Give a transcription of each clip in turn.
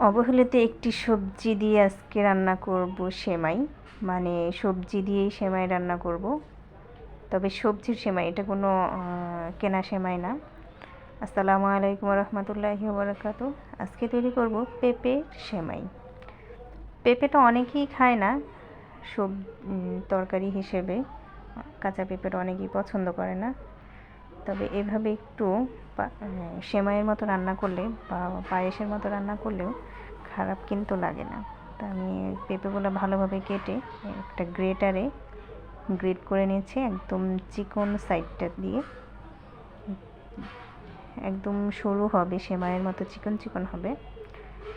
অবহেলিতে একটি সবজি দিয়ে আজকে রান্না করব সেমাই। মানে সবজি দিয়েই সেমাই রান্না করব। তবে সবজির সেমাই, এটা কোনো কেনা সেমাই না। আসসালামু আলাইকুম রহমতুল্লাহি বরকাত আজকে তৈরি করব পেঁপে সেমাই। পেঁপেটা অনেকেই খায় না, সব তরকারি হিসেবে। কাঁচা পেঁপেটা অনেকেই পছন্দ করে না। তবে এভাবে একটু আহ, সেমাইয়ের মতো রান্না করলে বা পায়েসের মতো রান্না করলেও খারাপ কিন্তু লাগে না। তা আমি পেঁপেগুলো ভালোভাবে কেটে একটা গ্রেটারে গ্রেট করে নিয়েছি একদম চিকন সাইডটা দিয়ে। একদম সরু হবে সেমাইয়ের মতো চিকন চিকন হবে।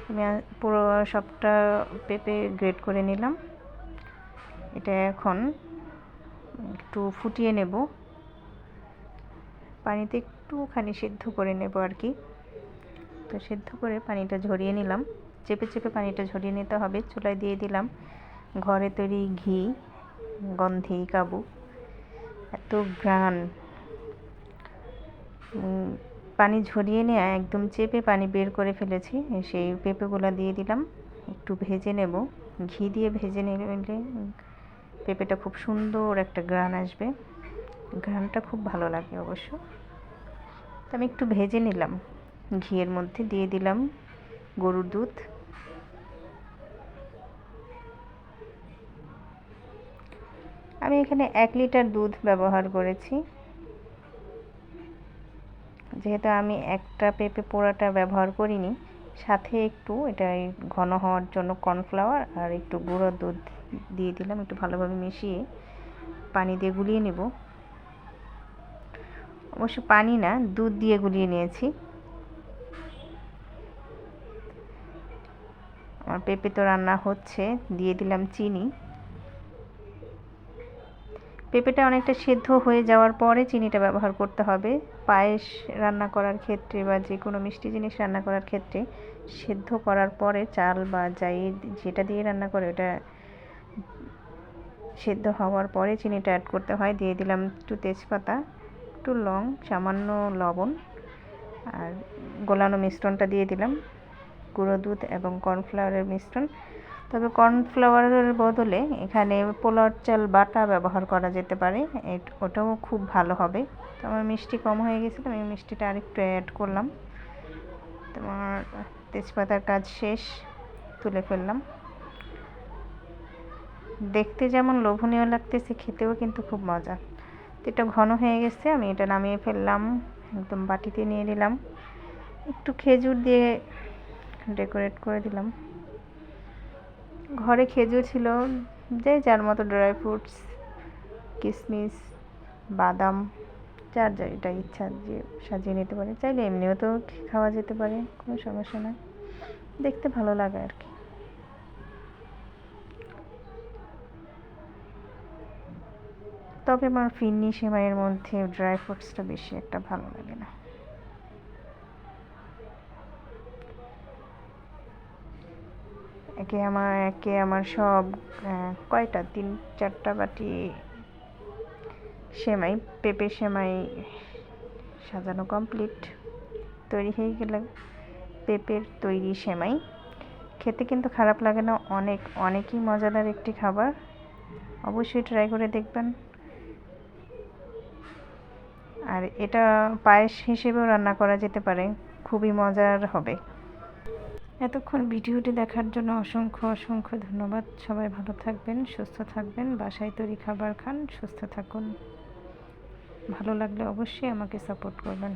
আমি পুরো সবটা পেঁপে গ্রেট করে নিলাম। এটা এখন একটু ফুটিয়ে নেব। পানিতে একটুখানি সিদ্ধ করে নেব আর কি। তো সিদ্ধ করে পানিটা ঝরিয়ে নিলাম। চেপে চেপে পানিটা ঝরিয়ে নিতে হবে। চুলায় দিয়ে দিলাম ঘরে তৈরি ঘি, গন্ধি কাবু। এত গ্রান পানি ঝরিয়ে নিয়ে, একদম চেপে পানি বের করে ফেলেছি। সেই পেঁপেগুলো দিয়ে দিলাম। একটু ভেজে নেব। ঘি দিয়ে ভেজে নিলে পেঁপেটা খুব সুন্দর একটা গ্রান আসবে। ঘ্রাণটা খুব ভালো লাগে অবশ্য। তো আমি একটু ভেজে নিলাম। ঘিয়ের মধ্যে দিয়ে দিলাম গরুর দুধ। আমি এখানে এক লিটার দুধ ব্যবহার করেছি। যেহেতু আমি একটা পেঁপে পোড়াটা ব্যবহার করিনি, সাথে একটু এটা ঘন হওয়ার জন্য কর্নফ্লাওয়ার আর একটু গুঁড়ো দুধ দিয়ে দিলাম, একটু ভালোভাবে মিশিয়ে পানি দিয়ে গুলিয়ে নেব। অবশ্য পানি না, দুধ দিয়ে গুলিয়ে নিয়েছি। আমার পেঁপে তো রান্না হচ্ছে, দিয়ে দিলাম চিনি। পেঁপেটা অনেকটা সেদ্ধ হয়ে যাওয়ার পরে চিনিটা ব্যবহার করতে হবে। পায়েস রান্না করার ক্ষেত্রে বা যে কোনো মিষ্টি জিনিস রান্না করার ক্ষেত্রে সেদ্ধ করার পরে চাল বা যাই যেটা দিয়ে রান্না করে ওটা সেদ্ধ হওয়ার পরে চিনিটা অ্যাড করতে হয়। দিয়ে দিলাম একটু তেজপাতা। একটু লং, সামান্য লবণ আর গোলানো মিশ্রণটা দিয়ে দিলাম। গুঁড়ো দুধ এবং কর্নফ্লাওয়ারের মিশ্রণ। তবে কর্নফ্লাওয়ারের বদলে এখানে পোলার চাল বাটা ব্যবহার করা যেতে পারে। ওটাও খুব ভালো হবে। তো আমার মিষ্টি কম হয়ে গেছিল, আমি মিষ্টিটা আরেকটু অ্যাড করলাম। তোমার তেজপাতার কাজ শেষ, তুলে ফেললাম। দেখতে যেমন লোভনীয় লাগতেছে, খেতেও কিন্তু খুব মজা। এটা ঘন হয়ে গেছে, আমি এটা নামিয়ে ফেললাম, একদম বাটিতে নিয়ে নিলাম। একটু খেজুর দিয়ে ডেকোরেট করে দিলাম। ঘরে খেজুর ছিল, যে যার মতো ড্রাই ফ্রুটস কিশমিশ বাদাম, যার যা এটা ইচ্ছা যে সাজিয়ে নিতে পারে। চাইলে এমনিও তো খাওয়া যেতে পারে, কোনো সমস্যা নয় দেখতে ভালো লাগে আর কি। তবে আমার ফিন্নি সেমাইয়ের মধ্যে ড্রাই ফ্রুটসটা বেশি একটা ভালো লাগে না। একে আমার একে আমার সব কয়টা? তিন, চারটা বাটি সেমাই, পেঁপে সেমাই সাজানো কমপ্লিট তৈরি হয়ে গেল পেঁপের তৈরি সেমাই। খেতে কিন্তু খারাপ লাগে না, অনেক, অনেকই মজাদার একটি খাবার। অবশ্যই ট্রাই করে দেখবেন। আর এটা পায়েস হিসেবেও রান্না করা যেতে পারে। খুবই মজার হবে। এতক্ষণ ভিডিওটি দেখার জন্য অসংখ্য অসংখ্য ধন্যবাদ। সবাই ভালো থাকবেন, সুস্থ থাকবেন, বাসায় তৈরি খাবার খান, সুস্থ থাকুন। ভালো লাগলে অবশ্যই আমাকে সাপোর্ট করবেন।